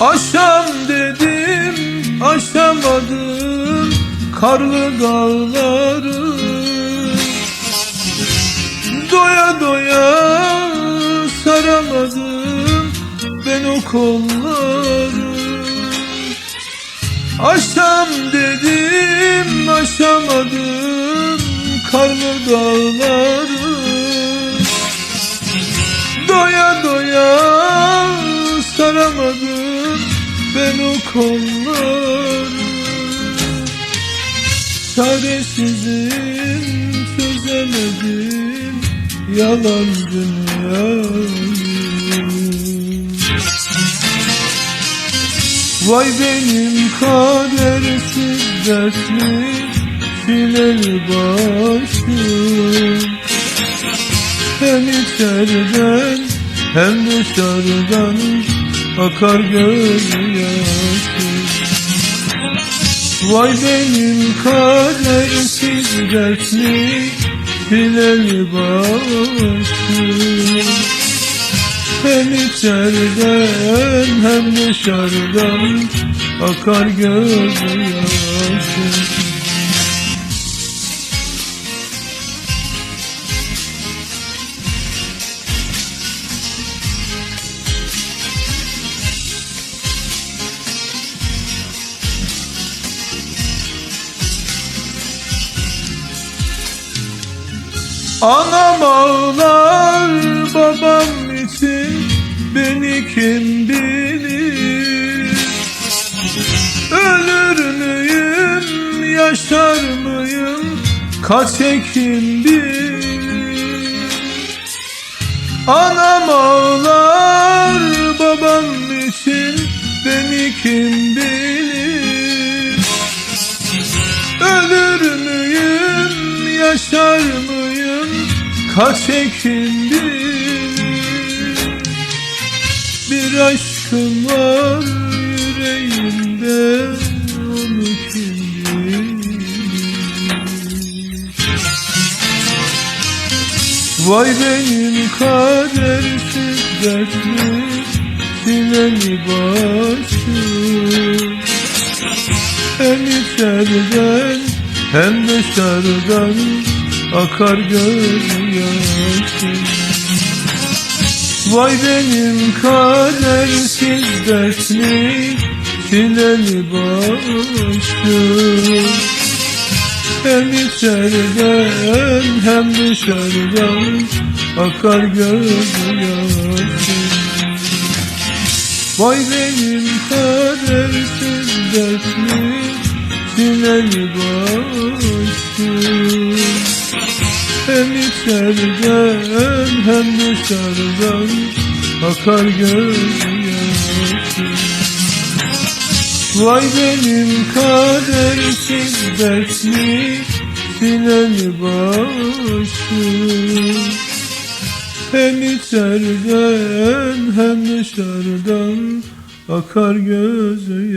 Aşam dedim aşamadım karlı dağları. Doya doya saramadım ben o kolları. Aşam dedim aşamadım karlı dağları. Doya doya saramadım kolları Çaresizim çözemedim yalan dünyayı. Vay benim kadersiz dertli fileli başım. Hem içeriden hem dışarıdan akar gözyaşım Vay benim kadersiz dertli fileli başım hem içeriden hem dışarıdan akar gözyaşım Anam ağlar babam için beni kim bilir? Ölür müyüm yaşar mıyım? Kaç bilir? Anam ağlar babam için beni kim bilir bilir Bir aşkım var yüreğimde, onu kim Vay benim kadersiz dertli, sineli başım hem içeriden hem dışarıdan akar gözyaşım Vay benim kadersiz dertli çileli başım Hem içeriden hem dışarıdan akar gözyaşım Vay benim kadersiz dertli çileli başım Hem içeriden hem dışarıdan akar gözyaşım Vay benim kadersiz dertli çileli başım. Hem içeriden hem dışarıdan akar gözyaşım